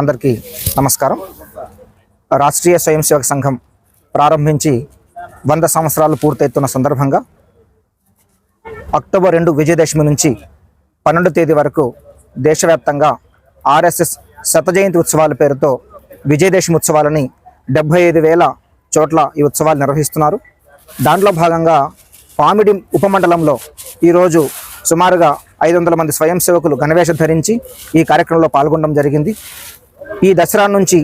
అందరికీ నమస్కారం. రాష్ట్రీయ స్వయం సేవక సంఘం ప్రారంభించి వంద సంవత్సరాలు పూర్తవుతున్న సందర్భంగా అక్టోబర్ రెండు విజయదశమి నుంచి పన్నెండు తేదీ వరకు దేశవ్యాప్తంగా ఆర్ఎస్ఎస్ శతజయంతి ఉత్సవాల పేరుతో విజయదశమి ఉత్సవాలని డెబ్భై ఐదు వేల చోట్ల ఈ ఉత్సవాలు నిర్వహిస్తున్నారు. దాంట్లో భాగంగా పామిడి ఉపమండలంలో ఈరోజు సుమారుగా ఐదు వందల మంది స్వయం సేవకులు గణవేషం ధరించి ఈ కార్యక్రమంలో పాల్గొనడం జరిగింది. ఈ దసరా నుంచి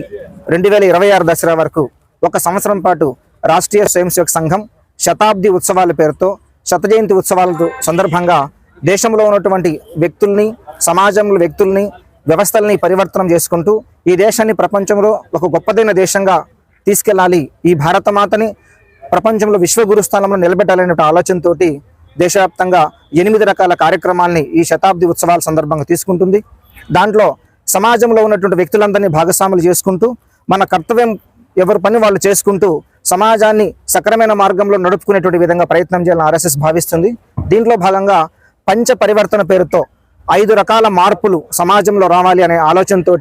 రెండు వేల ఇరవై ఆరు దసరా వరకు ఒక సంవత్సరం పాటు రాష్ట్రీయ స్వయంసేవక సంఘం శతాబ్ది ఉత్సవాల పేరుతో శత జయంతి ఉత్సవాల సందర్భంగా దేశంలో ఉన్నటువంటి వ్యక్తుల్ని సమాజంలో వ్యక్తుల్ని వ్యవస్థల్ని పరివర్తనం చేసుకుంటూ ఈ దేశాన్ని ప్రపంచంలో ఒక గొప్పదైన దేశంగా తీసుకెళ్ళాలి. ఈ భారతమాతని ప్రపంచంలో విశ్వగురు స్థానంలో నిలబెట్టాలనే ఆలోచనతోటి దేశవ్యాప్తంగా ఎనిమిది రకాల కార్యక్రమాల్ని ఈ శతాబ్ది ఉత్సవాల సందర్భంగా తీసుకుంటుంది. దాంట్లో సమాజంలో ఉన్నటువంటి వ్యక్తులందరినీ భాగస్వాములు చేసుకుంటూ మన కర్తవ్యం ఎవరి పని వాళ్ళు చేసుకుంటూ సమాజాన్ని సక్రమైన మార్గంలో నడుపుకునేటువంటి విధంగా ప్రయత్నం చేయాలని ఆర్ఎస్ఎస్ భావిస్తుంది. దీంట్లో భాగంగా పంచ పరివర్తన పేరుతో ఐదు రకాల మార్పులు సమాజంలో రావాలి అనే ఆలోచనతో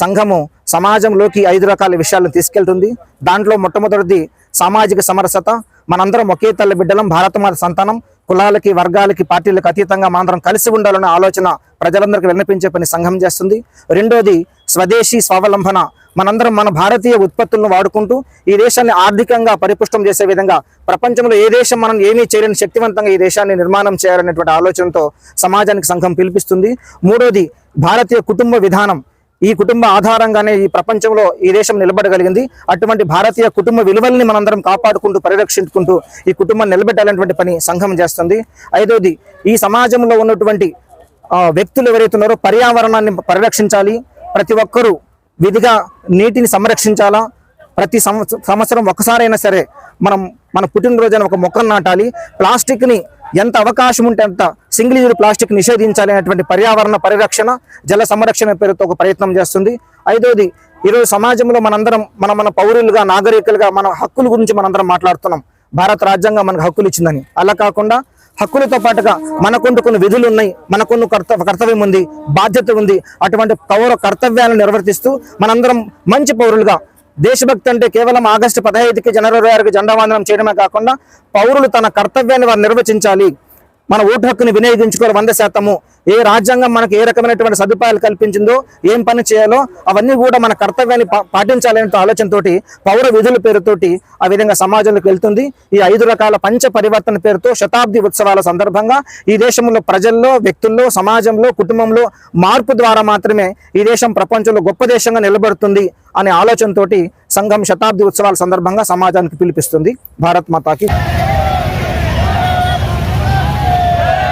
సంఘము సమాజంలోకి ఐదు రకాల విషయాలను తీసుకెళ్తుంది. దాంట్లో మొట్టమొదటిది సామాజిక సమరసత మనందరం ఒకే తల్లి బిడ్డలం భారతమాత సంతానం కులాలకి వర్గాలకి పార్టీలకు అతీతంగా మాత్రం కలిసి ఉండాలన్న ఆలోచన ప్రజలందరికీ విన్నపించే పని సంఘం చేస్తుంది. రెండోది స్వదేశీ స్వావలంబన. మనందరం మన భారతీయ ఉత్పత్తులను వాడుకుంటూ ఈ దేశాన్ని ఆర్థికంగా పరిపుష్టం చేసే విధంగా ప్రపంచంలో ఏ దేశం మనం ఏమీ చేయలేని శక్తివంతంగా ఈ దేశాన్ని నిర్మాణం చేయాలనేటువంటి ఆలోచనతో సమాజానికి సంఘం పిలిపిస్తుంది. మూడోది భారతీయ కుటుంబ విధానం. ఈ కుటుంబ ఆధారంగానే ఈ ప్రపంచంలో ఈ దేశం నిలబడగలిగింది. అటువంటి భారతీయ కుటుంబ విలువల్ని మనందరం కాపాడుకుంటూ పరిరక్షించుకుంటూ ఈ కుటుంబం నిలబెట్టాలనేటువంటి పని సంఘం చేస్తుంది. ఐదవది ఈ సమాజంలో ఉన్నటువంటి వ్యక్తులు ఎవరైతే ఉన్నారో పర్యావరణాన్ని పరిరక్షించాలి. ప్రతి ఒక్కరూ విధిగా నీటిని సంరక్షించాలా? ప్రతి సంవత్సరం ఒక్కసారైనా సరే మనం మన పుట్టినరోజున ఒక మొక్కను నాటాలి. ప్లాస్టిక్ని ఎంత అవకాశం ఉంటే అంత సింగిల్ యూజ్ ప్లాస్టిక్ నిషేధించాలనేటువంటి పర్యావరణ పరిరక్షణ జల సంరక్షణ పేరుతో ఒక ప్రయత్నం చేస్తుంది. ఐదోది ఈరోజు సమాజంలో మనందరం మన మన పౌరులుగా నాగరికులుగా మన హక్కుల గురించి మనందరం మాట్లాడుతున్నాం. భారత రాజ్యాంగం మనకు హక్కులు ఇచ్చిందని. అలా కాకుండా హక్కులతో పాటుగా మనకుంటూ కొన్ని విధులు ఉన్నాయి మనకున్న కర్త కర్తవ్యం ఉంది బాధ్యత ఉంది. అటువంటి పౌర కర్తవ్యాలను నిర్వర్తిస్తూ మనందరం మంచి పౌరులుగా దేశభక్తి అంటే కేవలం ఆగస్టు పదహైదుకి జనవరి ఆరుకి జెండా వందనం చేయడమే కాకుండా పౌరులు తన కర్తవ్యాన్ని వారు నిర్వచించాలి. మన ఓటు హక్కుని వినియోగించుకోవాలి వంద శాతము. ఏ రాజ్యాంగం మనకు ఏ రకమైనటువంటి సదుపాయాలు కల్పించిందో ఏం పని చేయాలో అవన్నీ కూడా మన కర్తవ్యాన్ని పాటించాలనే ఆలోచనతోటి పౌర విధుల పేరుతోటి ఆ విధంగా సమాజంలోకి వెళ్తుంది. ఈ ఐదు రకాల పంచ పరివర్తన పేరుతో శతాబ్ది ఉత్సవాల సందర్భంగా ఈ దేశంలో ప్రజల్లో వ్యక్తుల్లో సమాజంలో కుటుంబంలో మార్పు ద్వారా మాత్రమే ఈ దేశం ప్రపంచంలో గొప్ప దేశంగా నిలబడుతుంది అనే ఆలోచనతోటి సంఘం శతాబ్ది ఉత్సవాల సందర్భంగా సమాజానికి పిలిపిస్తుంది. భారత్ మాతాకి.